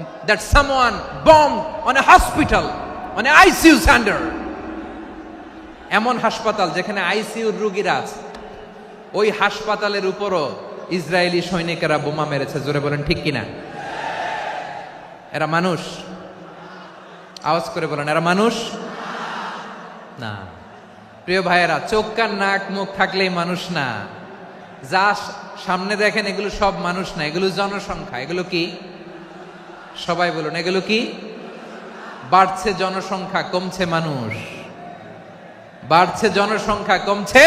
that someone bombed on a hospital, on a ICU center. এমন হাসপাতাল যেখানে আইসিইউর রোগীরা আছে। ওই হাসপাতালের উপরও ইসরায়েলি সৈনিকেরা বোমা মেরেছে জোরে বলেন ঠিক কিনা? এরা মানুষ। আওয়াজ করে বলেন এরা মানুষ? না। প্রিয় ভাইয়েরা চোখ কান নাক মুখ থাকলেই মানুষ না। যা সামনে দেখেন এগুলো সব মানুষ না। এগুলো জনসংখ্যা। এগুলো কি? সবাই বলুন এগুলো কি? বাড়ছে জনসংখ্যা কমছে মানুষ। বাড়ছে জনসংখ্যা কমছে